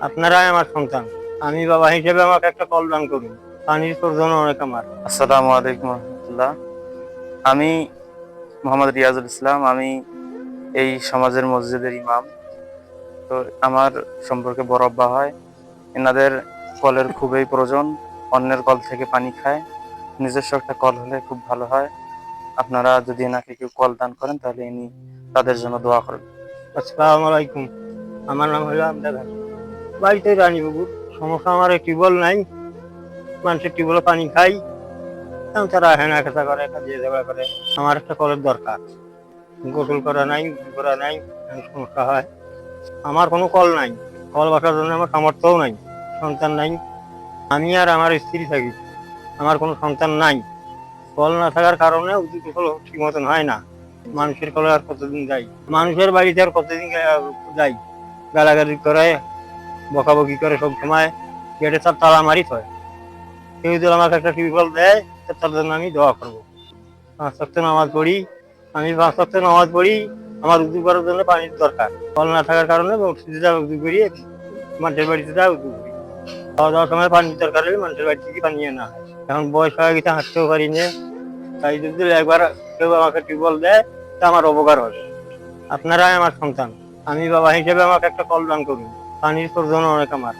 আপনারাই আমার সন্তান। আমি বাবা হিসেবে আমাকে একটা কল দান করুন। পানির প্রয়োজন অনেক আমার। আসসালামু আলাইকুম রহমতুল্লাহ। আমি মোহাম্মদ রিয়াজুল ইসলাম আমি এই সমাজের মসজিদের ইমাম। তো আমার সম্পর্কে বড় আব্বা হয়। এনাদের কলের খুবই প্রয়োজন অন্যের কল থেকে পানি খায়। নিজস্ব একটা কল হলে খুব ভালো হয়। আপনারা যদি এনাকে কেউ কল দান করেন তাহলে ইনি তাদের জন্য দোয়া করবেন। আসসালামু আলাইকুম। আমার নাম হলো আমদাদ বাড়িতে রানীবাবুর সমস্যা আমার টিউবওয়েল নাই। মানুষের টিউবওয়েলে পানি খাই। তারা হেনা খেতা করে কাজিয়ে ঝগড়া করে। আমার একটা কলের দরকার। গোসল করা নাই করা নাই সমস্যা হয়। আমার কোনো কল নাই। কল বসার জন্য আমার সামর্থ্যও নাই। সন্তান নাই। আমি আর আমার স্ত্রী থাকি। আমার কোনো সন্তান নাই। কল না থাকার কারণে গোসল ঠিক মতন হয় না। মানুষের কলে আর কতদিন যাই? মানুষের বাড়িতে আর কতদিন যাই? গালাগালি করে বকাবকি করে সব সময় গেটে তার তালা মারি হয় কেউ যদি আমাকে একটা টিউবওয়েল দেয় তার জন্য আমি দোয়া করব। পাঁচ সপ্তাহ নামাজ পড়ি। আমি পাঁচ সপ্তাহ নামাজ পড়ি। আমার উদু করার জন্য পানির দরকার। কল না থাকার কারণে যা উদু করি মানুষের বাড়িতে যা উদু করি খাওয়া দাওয়ার সময় পানির দরকার হলে মানুষের বাড়ি থেকে পানি হয়। এখন বয়স হয়ে গেছে, হাঁটতেও পারি না তাই যদি একবার কেউ আমাকে টিউবওয়েল দেয়, তা আমার উপকার হবে। আপনারাই আমার সন্তান। আমি বাবা হিসেবে আমাকে একটা কল দান করুন। পানির প্রয়োজন অনেক আমার